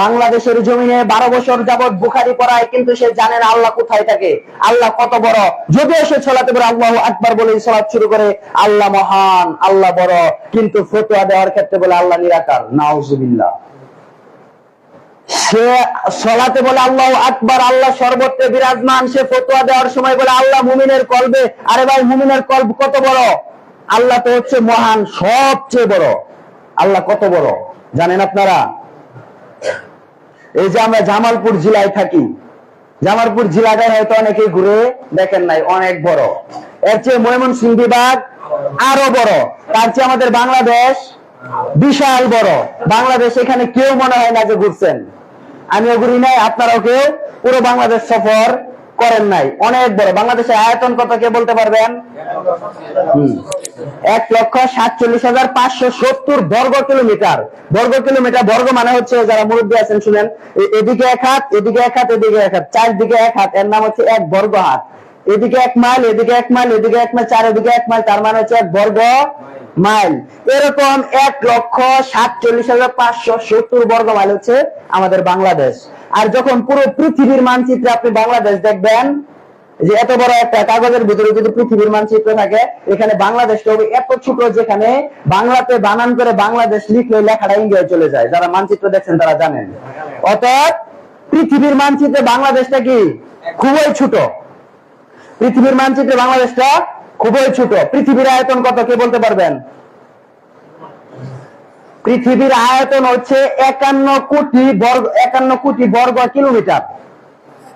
বাংলাদেশের জমিনে বারো বছর যাবৎ বুখারি পড়ায়, কিন্তু সে জানে না আল্লাহ কোথায় থাকে। আল্লাহ কত বড়। যদিও সে ছলাতে পারে আল্লাহ আকবার বলে সলাৎ শুরু করে, আল্লাহ মহান, আল্লাহ বড়। কিন্তু ফতোয়া দেওয়ার ক্ষেত্রে বলে আল্লাহ নিরাকার। নাউজুবিল্লাহ। সে সলাতে বলে আল্লাহ আকবার, আল্লাহ সর্বত্রে বিরাজমান। সে ফতোয়া দেওয়ার সময় বলে আল্লাহ মুমিনের কলবে। আরে ভাই, মুমিনের কল্প কত বড়? আল্লাহ তো হচ্ছে মহান, সবচেয়ে বড়। আল্লাহ কত বড়? জানেন আপনারা? এই যে আমরা জামালপুর জেলায় থাকি, জামালপুর জেলাটা হয়তো অনেকে ঘুরে দেখেন নাই, অনেক বড়। এর চেয়ে ময়মনসিং বিভাগ আরও বড়। তার চেয়ে আমাদের বাংলাদেশ বিশাল বড়। বাংলাদেশ এখানে কেউ মনে হয় না যে ঘুরছেন। আমিও ঘুরি নাই, আপনারাও কেউ। পুরো বাংলাদেশ সফর করেন নাই। অনেক বড়। বাংলাদেশের আয়তন কত কে বলতে পারবেন? এক লক্ষ সাতচল্লিশ হাজার পাঁচশো সত্তর বর্গ কিলোমিটার। বর্গ কিলোমিটার বর্গ মানে হচ্ছে যারা মুরব্বী আছেন শুনেন এদিকে এক হাত এদিকে এক হাত এদিকে এক হাত চারদিকে এক হাত এর নাম হচ্ছে এক বর্গ হাত। এদিকে এক মাইল এদিকে এক মাইল এদিকে এক মাইল চার এদিকে এক মাইল তার মানে হচ্ছে এক বর্গ মাইল। এরকম এক লক্ষ সাতচল্লিশ হাজার পাঁচশো সত্তর বর্গ মাইল হচ্ছে আমাদের বাংলাদেশ। আর যখন পুরো পৃথিবীর মানচিত্রে আপনি বাংলাদেশ দেখবেন, যে এত বড় একটা কাগজের ভিতরে যদি পৃথিবীর মানচিত্র থাকে, এখানে বাংলাদেশটা হবে এত ছোট যেখানে বাংলাতে বানান করে বাংলাদেশ লিখলে লেখাটা ইন্ডিয়ায় চলে যায়। যারা মানচিত্র দেখছেন তারা জানেন। অর্থাৎ পৃথিবীর মানচিত্রে বাংলাদেশটা কি? খুবই ছোট। পৃথিবীর মানচিত্রে বাংলাদেশটা খুবই ছোট। পৃথিবীর আয়তন কত, কে বলতে পারবেন? পৃথিবীর আয়তন হচ্ছে একান্ন কোটি বর্গ, একান্ন কোটি বর্গ কিলোমিটার।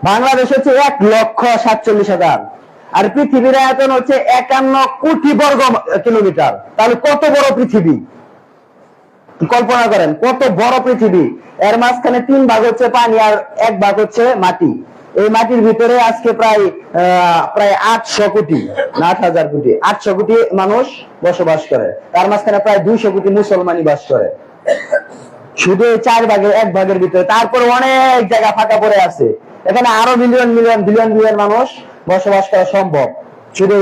বাংলাদেশ হচ্ছে এক লক্ষ সাতচল্লিশ হাজার। আর পৃথিবীর আয়তন হচ্ছে একান্ন কোটি বর্গ কিলোমিটার। তাহলে কত বড় পৃথিবী? কল্পনা করেন, কত বড় পৃথিবী? এর মাঝখানে তিন ভাগ হচ্ছে পানি আর এক ভাগ হচ্ছে মাটি। এই মাটির ভিতরে আজকে প্রায় প্রায় আটশো কোটি, আট হাজার কোটি, আটশো কোটি মানুষ বসবাস করে। তার মাঝখানে প্রায় দুইশো কোটি মুসলমানই বাস করে। শুধু চার ভাগের, এক ভাগের ভিতরে। তারপর অনেক জায়গা ফাঁকা পড়ে আছে। এখানে আরও মিলিয়ন মিলিয়ন বিলিয়ন বিলিয়ন মানুষ বসবাস করা সম্ভব। শুধু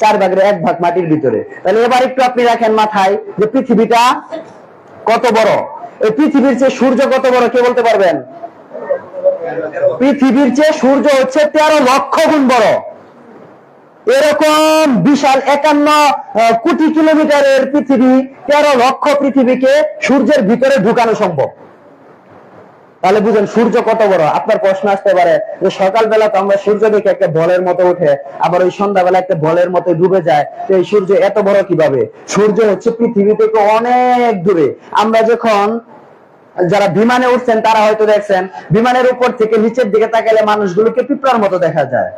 চার ভাগের, এক ভাগ মাটির ভিতরে। তাহলে এবার একটু আপনি রাখেন মাথায় যে পৃথিবীটা কত বড়। এই পৃথিবীর চেয়ে সূর্য কত বড়, কে বলতে পারবেন? পৃথিবীর চেয়ে সূর্য হচ্ছে তেরো লক্ষ গুণ বড়। এরকম বিশাল একান্ন কোটি কিলোমিটারের পৃথিবী, তেরো লক্ষ পৃথিবীকে সূর্যের ভিতরে ঢুকানো সম্ভব। তাহলে বুঝেন, সূর্য কত বড়? আপনার প্রশ্ন আসতে পারে যে সকালবেলা তো আমরা সূর্য দেখে একটা বলের মতো উঠে, আবার ওই সন্ধ্যাবেলা একটা বলের মতো ডুবে যায়। তো এই সূর্য এত বড় কীভাবে? সূর্য হচ্ছে পৃথিবী থেকে অনেক দূরে। আমরা যখন যারা বিমানে উঠছেন, তারা হয়তো দেখছেন, বিমানের উপর থেকে নিচের দিকে তাকালে মানুষগুলোকে পিঁপড়ার মতো দেখা যায়।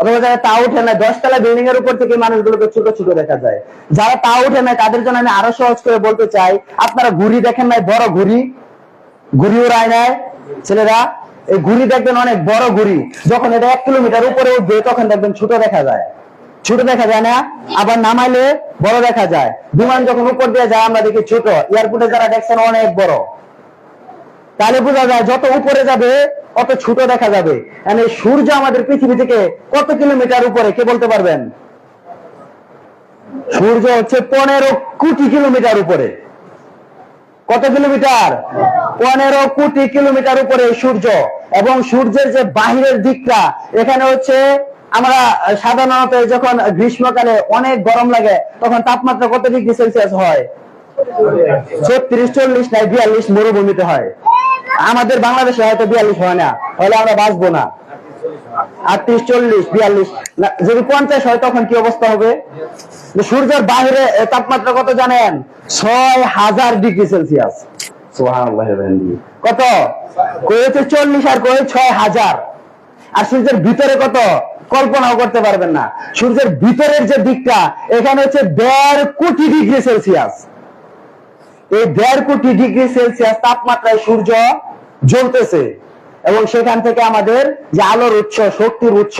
অথবা যারা তা উঠে না, দশতলা বিল্ডিং এর উপর থেকে মানুষগুলোকে ছোট ছোট দেখা যায়। যারা তা উঠে না, তাদের জন্য আমি আরও সহজ করে বলতে চাই, আপনারা ঘুড়ি দেখেন নাই, বড় ঘুড়ি? ঘুড়ি উড়ায় নাই, ছেলেরা? এই ঘুড়ি দেখবেন অনেক বড় ঘুড়ি। যখন এটা এক কিলোমিটার উপরে উঠবে, তখন দেখবেন ছোট দেখা যায়। ছোট দেখা যায় না, আবার নামাইলে বড় দেখা যায়। বিমান যখন উপর দিয়ে যায়, আমরা দেখি ছোট। এয়ারপোর্টে যারা দেখছেন, অনেক বড়। তাহলে বোঝা যায় যত উপরে যাবে, অত ছোট দেখা যাবে। মানে সূর্য আমাদের পৃথিবী থেকে কত কিলোমিটার উপরে, কে বলতে পারবেন? সূর্য হচ্ছে পনেরো কোটি কিলোমিটার উপরে। কত কিলোমিটার? পনেরো কোটি কিলোমিটার উপরে সূর্য। এবং সূর্যের যে বাহিরের দিকটা, এখানে হচ্ছে আমরা সাধারণত যখন গ্রীষ্মকালে অনেক গরম লাগে, তখন তাপমাত্রা কত ডিগ্রি সেলসিয়াস হয়? ছত্রিশ, চল্লিশ, নাই বিয়াল্লিশ মরুভূমিতে হয়। আমাদের বাংলাদেশে হয়তো বিয়াল্লিশ হয় না, হলে আমরা বাঁচবো না। আটত্রিশ, চল্লিশ, বিয়াল্লিশ যদি পঞ্চাশ হয় তখন কি অবস্থা হবে? সূর্যের বাইরে তাপমাত্রা কত জানেন? ছয় হাজার ডিগ্রি সেলসিয়াস। কত? কয়েছে চল্লিশ আর কয়ে ছয় হাজার। আর সূর্যের ভিতরে কত? কল্পনাও করতে পারবেন না। সূর্যের ভিতরের যে দিকটা, এখানে হচ্ছে দেড় কোটি ডিগ্রি সেলসিয়াস। এই দেড় কোটি ডিগ্রি সেলসিয়াস তাপমাত্রায় সূর্য জ্বলতেছে। এবং সেখান থেকে আমাদের যে আলোর উৎস, শক্তির উৎস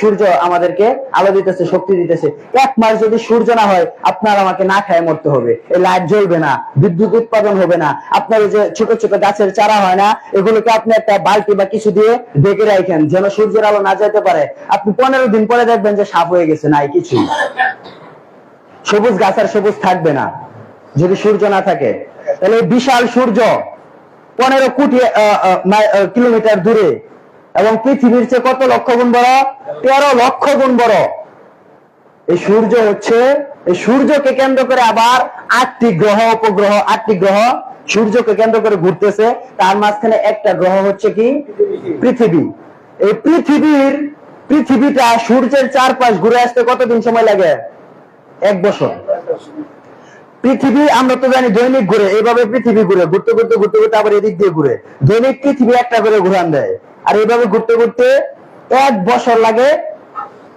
সূর্য আমাদেরকে আলো দিতেছে, শক্তি দিতেছে। এক মাস যদি সূর্য না হয়, আপনার আমাকে না খায় মরতে হবে। এই লাইট জ্বলবে না, বিদ্যুৎ উৎপাদন হবে না। আপনার যে ছোট ছোট গাছের চারা হয় না, এগুলোকে আপনি একটা বালতি বা কিছু দিয়ে ঢেকে রাখেন, যেন সূর্যের আলো না যেতে পারে। আপনি পনেরো দিন পরে দেখবেন যে সাপ হয়ে গেছে, নাই কিছু সবুজ গাছ আর সবুজ থাকবে না। যদি সূর্য না থাকে, তাহলে বিশাল সূর্য পনেরো কোটি কিলোমিটার দূরে এবং পৃথিবীর চেয়ে কত লক্ষ গুণ বড়? তেরো লক্ষ গুণ বড়। এই সূর্য হচ্ছে, এই সূর্যকে কেন্দ্র করে আবার আটটি গ্রহ, উপগ্রহ, আটটি গ্রহ সূর্যকে কেন্দ্র করে ঘুরতেছে। তার মাঝখানে একটা গ্রহ হচ্ছে কি? পৃথিবী। এই পৃথিবীর, পৃথিবীটা সূর্যের চারপাশ ঘুরে আসতে কতদিন সময় লাগে? এক বছর। পৃথিবী আমরা তো জানি দৈনিক ঘুরে, এইভাবে পৃথিবী ঘুরে, ঘুরতে ঘুরতে ঘুরতে ঘুরতে আবার এদিক দিয়ে ঘুরে। দৈনিক পৃথিবী একটা করে ঘুরান দেয়। আর এইভাবে ঘুরতে ঘুরতে এক বছর লাগে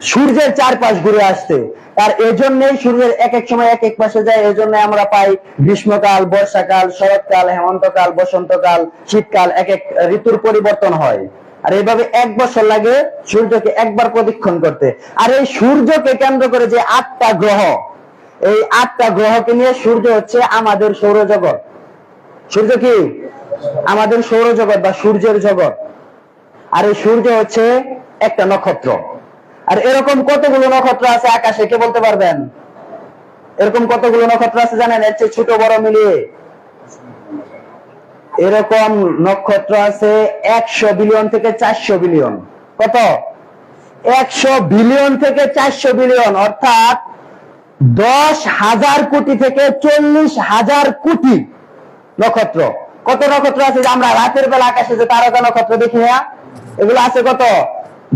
সূর্যের চারপাশ ঘুরে আসতে। আর এজন্যই সূর্যের এক এক সময় এক এক পাশে যায় এজন্য আমরা পাই গ্রীষ্মকাল, বর্ষাকাল, শরৎকাল, হেমন্তকাল, বসন্তকাল, শীতকাল, এক এক ঋতুর পরিবর্তন হয়। আর এইভাবে এক বছর লাগে সূর্যকে একবার প্রদক্ষিণ করতে। আর এই সূর্যকে কেন্দ্র করে যে আটটা গ্রহ এই আটটা গ্রহকে নিয়ে সূর্য হচ্ছে আমাদের সৌরজগৎ। সূর্য কি? আমাদের সৌরজগৎ বা সূর্যের জগৎ। আর এই সূর্য হচ্ছে একটা নক্ষত্র। আর এরকম কতগুলো নক্ষত্র আছে আকাশে, কে বলতে পারবেন? এরকম কতগুলো নক্ষত্র আছে জানেন? এর চেয়ে ছোট, বড়, মিলিয়ে। এরকম নক্ষত্র আছে একশো বিলিয়ন থেকে চারশো বিলিয়ন। কত? একশো বিলিয়ন থেকে চারশো বিলিয়ন। অর্থাৎ দশ হাজার কোটি থেকে চল্লিশ হাজার কোটি নক্ষত্র। কত নক্ষত্র আছে যে আমরা রাতের বেলা আকাশে যে তারকা নক্ষত্র দেখি না এগুলো আছে কত?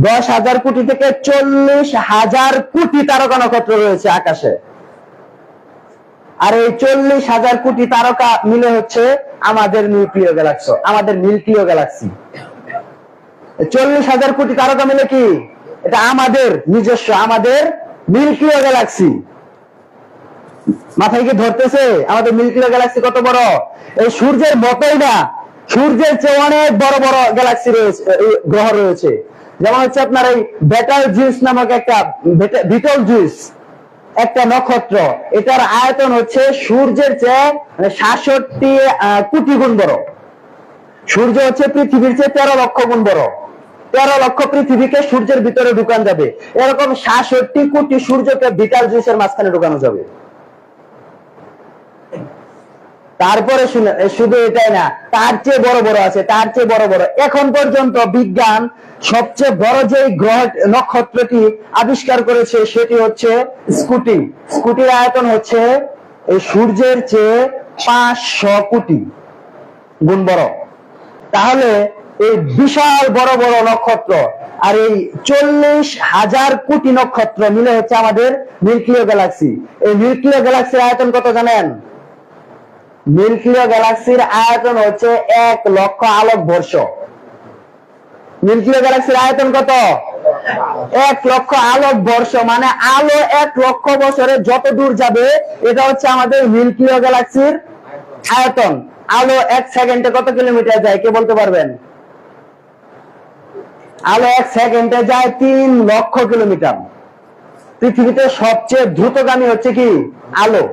দশ হাজার কোটি থেকে চল্লিশ হাজার কোটি তারকা নক্ষত্র রয়েছে আকাশে। আর এই চল্লিশ হাজার কোটি তারকা মিলে হচ্ছে আমাদের নিউক্লিয় গ্যালাক্সি আমাদের মিল্কিও গ্যালাক্সি চল্লিশ হাজার কোটি তারকা মিলে কি? এটা আমাদের নিজস্ব, আমাদের মিল্কিও গ্যালাক্সি মাথায় কি ধরতেছে? আমাদের মিল্কিও গ্যালাক্সি কত বড়? এই সূর্যের মতোই না। সূর্যের চেয়ে অনেক বড় বড় গ্যালাক্সি রয়েছে গ্রহ রয়েছে। যেমন হচ্ছে আপনার এই বেটাল জুইস নামক একটা বিটল জুইস একটা নক্ষত্র। এটার আয়তন হচ্ছে সূর্যের চেয়ে মানে সাতষট্টি কোটি গুণ বড়। সূর্য হচ্ছে পৃথিবীর চেয়ে তেরো লক্ষ গুণ বড়। তেরো লক্ষ পৃথিবীকে সূর্যের ভিতরে ঢুকান যাবে। এরকম সাতষট্টি কোটি সূর্যকে বিটাল জুইসের মাঝখানে ঢুকানো যাবে। তারপরে শুধু এটাই না, তার চেয়ে বড় বড় আছে, তার চেয়ে বড় বড়। এখন পর্যন্ত বিজ্ঞান সবচেয়ে বড় যে গ্রহ নক্ষত্রটি আবিষ্কার করেছে, সেটি হচ্ছে স্কুটি। স্কুটির আয়তন হচ্ছে সূর্যের চেয়ে পাঁচশো কোটি গুণ বড়। তাহলে এই বিশাল বড় বড় নক্ষত্র আর এই চল্লিশ হাজার কোটি নক্ষত্র মিলে হচ্ছে আমাদের মিল্কিও গ্যালাক্সি। এই মিল্কিও গ্যালাক্সির আয়তন কত জানেন? মিল্কিও গ্যালাক্সির আয়তন হচ্ছে এক লক্ষ আলোক বর্ষ। মিল্কিও গ্যালাক্সির আয়তন কত? এক লক্ষ আলোক বর্ষ মানে আলো এক লক্ষ বছরে যত দূর যাবে, এটা হচ্ছে আমাদের মিল্কিও গ্যালাক্সির আয়তন। আলো এক সেকেন্ডে কত কিলোমিটার যায়, কে বলতে পারবেন? আলো এক সেকেন্ডে যায় তিন লক্ষ কিলোমিটার। পৃথিবীতে সবচেয়ে দ্রুতগামী হচ্ছে কি? আলো।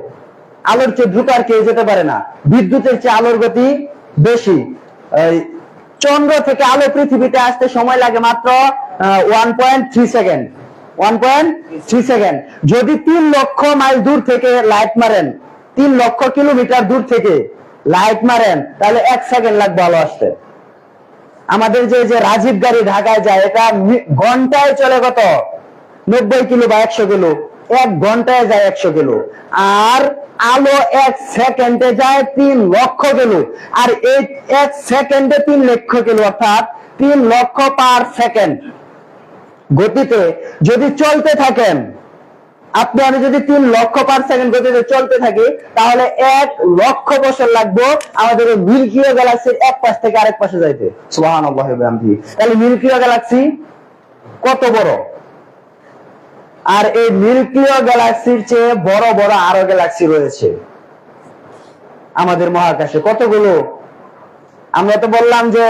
আলোর চেয়ে আর কেউ যেতে পারে না। বিদ্যুতের চেয়ে আলোর গতি বেশি। চন্দ্র থেকে আলো পৃথিবীতে আসতে সময় লাগে মাত্র one point three second one point three second যদি তিন লক্ষ মাইল দূর থেকে লাইট মারেন, তিন লক্ষ কিলোমিটার দূর থেকে লাইট মারেন, তাহলে এক সেকেন্ড লাগবে আলো আসতে। আমাদের যে যে রাজীব গাড়ি ঢাকায় যায়, এটা ঘন্টায় চলে কত? নব্বই কিলো বা একশো কিলো। এক ঘন্টায় যায় একশো কিলো। আর আলো এক সেকেন্ডে যায় তিন লক্ষ কিলো। আর এই এক সেকেন্ডে তিন লক্ষ কিলো, অর্থাৎ তিন লক্ষ পার সেকেন্ড। গতিতে যদি চলতে থাকেন, আপনি আমি যদি তিন লক্ষ পার সেকেন্ড গতিতে চলতে থাকি, তাহলে এক লক্ষ বছর লাগবে আমাদের মিল্কিও গ্যালাক্সির এক পাশ থেকে আরেক পাশে যাইতে। সুবাহান তাহলে মিল্কিও গ্যালাক্সি কত বড়? আর এই মিল্কিও গ্যালাক্সির চেয়ে বড় বড় আরও গ্যালাক্সি রয়েছে। আমাদের মহাকাশে কতগুলো? আমরা তো বললাম যে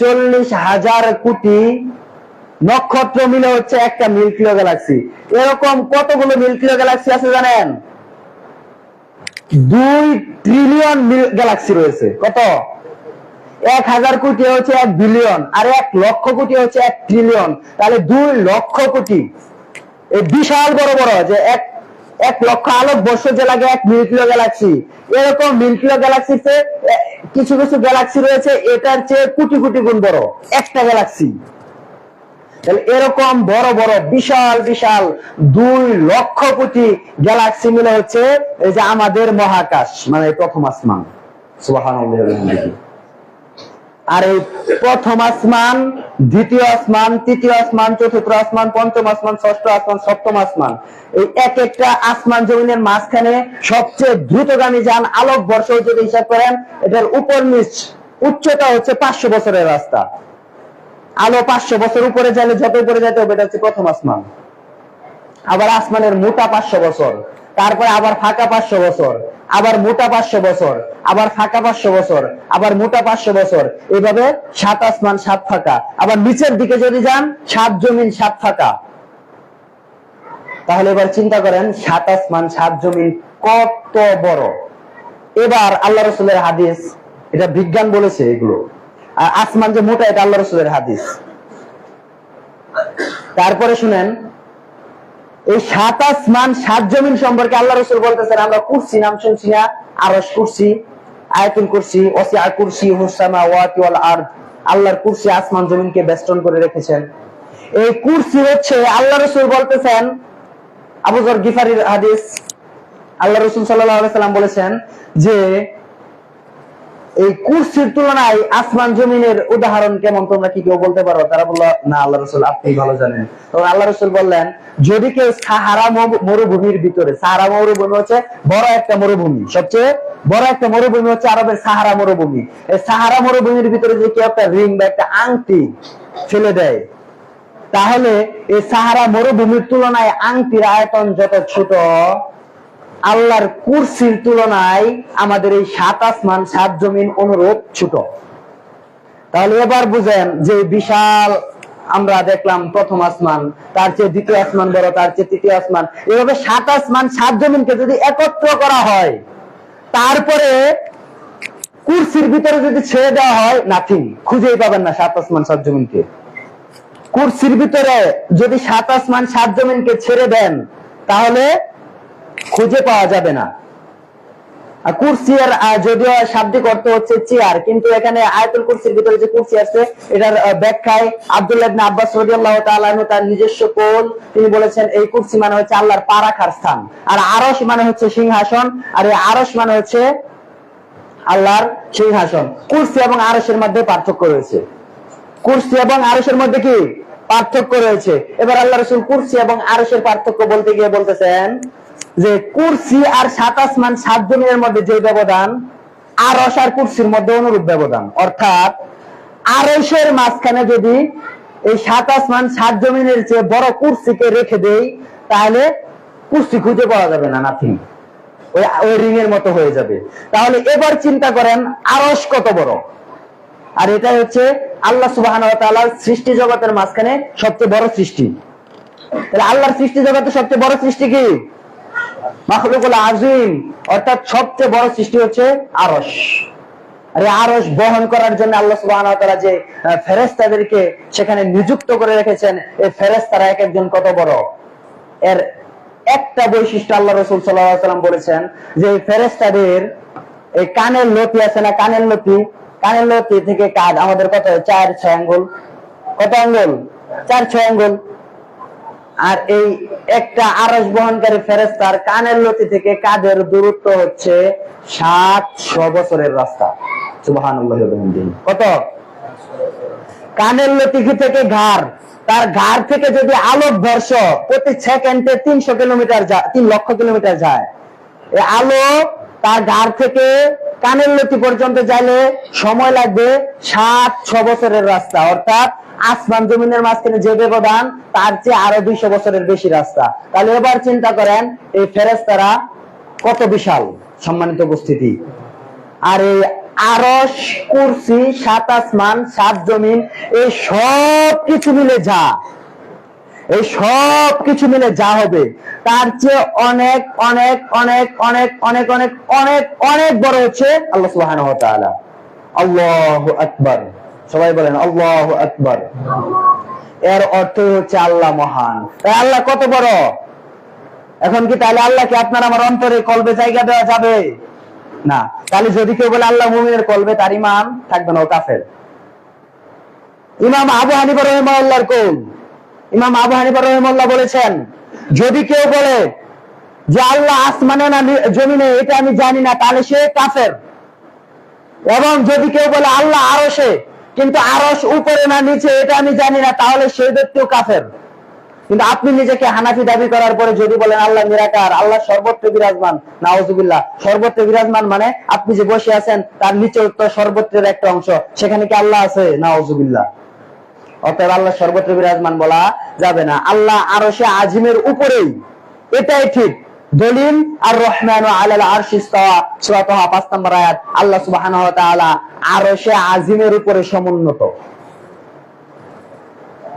চল্লিশ হাজার কোটি নক্ষত্র মিলে হচ্ছে একটা মিল্কিও গ্যালাক্সি। এরকম কতগুলো মিল্কিও গ্যালাক্সি আছে জানেন? দুই ট্রিলিয়ন গ্যালাক্সি রয়েছে। কত? এক হাজার কোটি হচ্ছে এক বিলিয়ন আর এক লক্ষ কোটি হচ্ছে এক ট্রিলিয়ন তাহলে দুই লক্ষ কোটি। বিশাল বড় বড় যে এক এক লক্ষ আলোক বর্ষ যে লাগে এক মিল্কিও গ্যালাক্সি। এরকম মিল্কিও গ্যালাক্সিতে কিছু কিছু গ্যালাক্সি রয়েছে, এটার চেয়ে কোটি কোটি গুণ বড়, একটা গ্যালাক্সি। এরকম বড় বড় বিশাল বিশাল দুই লক্ষ কোটি গ্যালাক্সি মিলে হচ্ছে এই যে আমাদের মহাকাশ মানে প্রথম আসমান। বিহামদিহি। আর এই প্রথম আসমান, দ্বিতীয় আসমান, তৃতীয় আসমান, চতুর্থ আসমান, পঞ্চম আসমান, ষষ্ঠ আসমান, সপ্তম আসমান। এই এক একটা আসমান জমিনের মাঝখানে সবচেয়ে দ্রুতগামী যান আলোক বর্ষ, যদি হিসাব করেন, এটার উপর নিচ উচ্চতা হচ্ছে পাঁচশো বছরের রাস্তা। আলো পাঁচশো বছর উপরে যাইলে যত উপরে যাইতে হবে, এটা হচ্ছে প্রথম আসমান। আবার আসমানের মোটা পাঁচশো বছর, তারপরে আবার ফাঁকা পাঁচশো বছর। আবার মোটা পাঁচশো বছর, আবার ফাঁকা পাঁচশো বছর, আবার মোটা পাঁচশো বছর। এইভাবে সাত আসমান, সাত ফাঁকা। আবার নিচের দিকে যদি যান, সাত জমিন, সাত ফাঁকা। তাহলে এবার চিন্তা করেন, সাত আসমান, সাত জমিন কত বড়? এবার আল্লাহ রসুলের হাদিস, এটা বিজ্ঞান বলেছে এগুলো। আর আসমান যে মোটা, এটা আল্লাহ রসুলের হাদিস। তারপরে শুনেন এই সাত আসমান সাত জমিন সম্পর্কে আল্লাহ রসুল বলতেছেন, আমরা কুরসি নাম শুনছি না, আরস কুরসি, আয়াতুল কুরসি ওসি আর কুরসি হুসামা ওয়াতি ওয়াল আরদ। আল্লাহর কুরসি আসমান জমিনকে বেষ্টন করে রেখেছেন। এই কুরসি হচ্ছে আল্লাহ রসুল বলতেছেন আবুজর গিফারির হাদিস, আল্লাহ রসুল আলাইহি সাল্লাম বলেছেন যে এই কুরসির তুলনায় আসমান জমিনের উদাহরণ কেমন তোমরা কি কেউ বলতে পারো? তারা বলল, না, আল্লাহ রসুল আপনি ভালো জানেন। তখন আল্লাহ রসুল বললেন, যদি কেউ সাহারা মরুভূমির ভিতরে সাহারা মরুভূমি হচ্ছে বড় একটা মরুভূমি। সবচেয়ে বড় একটা মরুভূমি হচ্ছে আরবের সাহারা মরুভূমি। এই সাহারা মরুভূমির ভিতরে যদি কেউ একটা রিং বা একটা আংটি ফেলে দেয়, তাহলে এই সাহারা মরুভূমির তুলনায় আংটির আয়তন যত ছোট আল্লাহর কুরসির তুলনায় আমাদের এই সাত আসমান, সাত জমিন অনুরূপ ছোট। তাহলে এবার বুঝেন যে বিশাল আমরা দেখলাম প্রথম আসমান, তার চেয়ে দ্বিতীয় আসমান বড়, তার চেয়ে তৃতীয় আসমান। এভাবে সাত আসমান, সাত জমিনকে যদি একত্র করা হয়, তারপরে কুরসির ভিতরে যদি ছেড়ে দেওয়া হয় নাথিং খুঁজেই পাবেন না সাত আসমান, সাত জমিনকে। কুরসির ভিতরে যদি সাত আসমান, সাত জমিনকে ছেড়ে দেন, তাহলে খুঁজে পাওয়া যাবে না। আর কুরসি এর আহ, যদিও শাব্দিক অর্থ হচ্ছে চেয়ার কিন্তু এখানে কুরসির ভিতরে যে কুরসি আছে এটার ব্যাখ্যায় আব্দুল্লাহ আব্বাস তার নিজস্ব কোল। তিনি বলেছেন এই কুরসি মানে হচ্ছে আল্লাহর পা রাখার স্থান। আর মানে হচ্ছে সিংহাসন আর এই মানে হচ্ছে আল্লাহর সিংহাসন। কুরসি এবং মধ্যে পার্থক্য রয়েছে। কুরসি এবং মধ্যে কি? পার্থক্য রয়েছে। এবার আল্লাহ রসুল কুরসি এবং পার্থক্য বলতে গিয়ে বলতেছেন যে কুরসি আর সাত আসমান, সাত জমিনের মধ্যে যে ব্যবধান আরশ আর কুরসির মধ্যে অনুরূপ ব্যবধান। অর্থাৎ আরশের মাঝখানে যদি এই সাত আসমান, সাত জমিনের চেয়ে বড় কুরসিকে রেখে দেই, তাহলে কুরসি খুঁজে পাওয়া যাবে না, নাথিং। ওই ওই রিং এর মতো হয়ে যাবে। তাহলে এবার চিন্তা করেন আরশ কত বড়? আর এটা হচ্ছে আল্লাহ সুবাহ সৃষ্টি জগতের মাঝখানে সবচেয়ে বড় সৃষ্টি। আল্লাহর সৃষ্টি জগতের সবচেয়ে বড় সৃষ্টি কি? মাখলুকুল আজিম অর্থাৎ সবচেয়ে বড় সৃষ্টি হচ্ছে আরশ। আর আরশ বহন করার জন্য আল্লাহ সুবাহ যে আহ, ফেরেশতাদেরকে সেখানে নিযুক্ত করে রেখেছেন এই ফেরেশতারা এক একজন কত বড়? এর একটা বৈশিষ্ট্য আল্লাহ রসুল সাল্লাম বলেছেন যে এই ফেরেশতাদের এই কানের লতি আছে না কানের লতি? কানের লতি থেকে কাজ আমাদের কত চার ছয় আঙ্গুল। কত আঙ্গুল? চার ছয় আঙ্গুল। আর এই একটা আরস বহনকারী ফেরেস্তার কানের লতি থেকে কাদের দূরত্ব হচ্ছে সাতশো বছরের রাস্তা। কত? কানের লতিকি থেকে ঘাড়। তার ঘাড় থেকে যদি আলোক বর্ষ প্রতি সেকেন্ডে তিনশো কিলোমিটার তিন লক্ষ কিলোমিটার যায় এই আলো তার ঘাড় থেকে কানের লতি পর্যন্ত যাইলে সময় লাগবে সাত ছ বছরের রাস্তা। অর্থাৎ আসমান জমিনের মাঝখানে যে ব্যবধান, তার চেয়ে আরও দুইশো বছরের বেশি রাস্তা। তাহলে এবার চিন্তা করেন, এই ফেরেস্তারা কত বিশাল সম্মানিত উপস্থিতি। আর এই আরস কুরসি, সাত আসমান, সাত জমিন, এই সব কিছু মিলে যা, এই সব কিছু মিলে যা হবে, তার চেয়ে অনেক অনেক অনেক অনেক অনেক অনেক অনেক অনেক বড় হচ্ছে আল্লাহ সুবহানাহু ওয়া তাআলা। আল্লাহু আকবার। সবাই বলেন, আল্লাহু আকবার। এর অর্থ হচ্ছে আল্লাহ মহান। আল্লাহ কত বড়? এখন কি তাহলে আল্লাহকে আপনার আমার অন্তরে কলবে জায়গা দেওয়া যাবে? না। তাহলে যদি কেউ বলে, আল্লাহ মুমিনের কলবে, তার ইমান থাকবে না, ও কাফের। ইমাম আবু হানিফা রহিমাল্লাহর কৌল। ইমাম আবু হানিফা রহিমাল্লাহ বলেছেন, যদি কেউ বলে যে আল্লাহ আসমানে না জমিনে, এটা আমি জানি না, তাহলে সে কাফের। এবং যদি কেউ বলে, আল্লাহ আরশে কিন্তু আরশ উপরে না নিচে, এটা আমি জানি না, তাহলে সেই ব্যক্তিও কাফের। কিন্তু আপনি নিজেকে হানাফি দাবি করার পরে যদি বলেন আল্লাহ নিরাকার, আল্লাহ সর্বত্র বিরাজমান নাওজুবিল্লাহ সর্বত্র বিরাজমান মানে আপনি যে বসে আছেন, তার নিচে তো সর্বত্রের একটা অংশ। সেখানে কি আল্লাহ আছে? নাওজুবিল্লাহ অতএব আল্লাহ সর্বত্র বিরাজমান বলা যাবে না। আল্লাহ আরও সে আজিমের উপরেই। এটাই ঠিক। দলিল আর রহমান আলাল আরশ ইস্তাওয়া, সূরা তাহা 5 নম্বর আয়াত। আল্লাহ ওয়া তাআলা আরশে আজিমের উপরে সমুন্নত।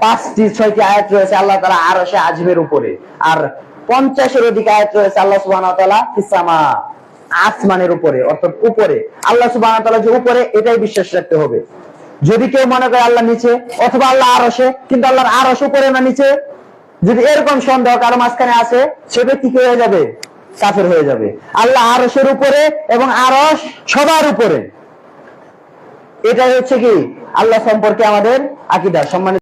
পাঁচটি, ছয়টি আয়াত রয়েছে আল্লাহ তাআলা আরশে আজিমের উপরে। আর পঞ্চাশের অধিক আয়াত রয়েছে আল্লাহ তাআলা ফিসামা আসমানের উপরে, অর্থাৎ উপরে। আল্লাহ সুবহানাহু ওয়া যে উপরে, এটাই বিশ্বাস রাখতে হবে। যদি কেউ মনে করে আল্লাহ নিচে, অথবা আল্লাহ আরশে, কিন্তু আল্লাহর আরশ উপরে না নিচে যদি এরকম সন্দেহ কারও মাঝখানে আছে, সে ব্যক্তি কি হয়ে যাবে? কাফের হয়ে যাবে। আল্লাহ আরসের উপরে এবং আরস সবার উপরে। এটাই হচ্ছে কি? আল্লাহ সম্পর্কে আমাদের আকিদা, সম্মানিত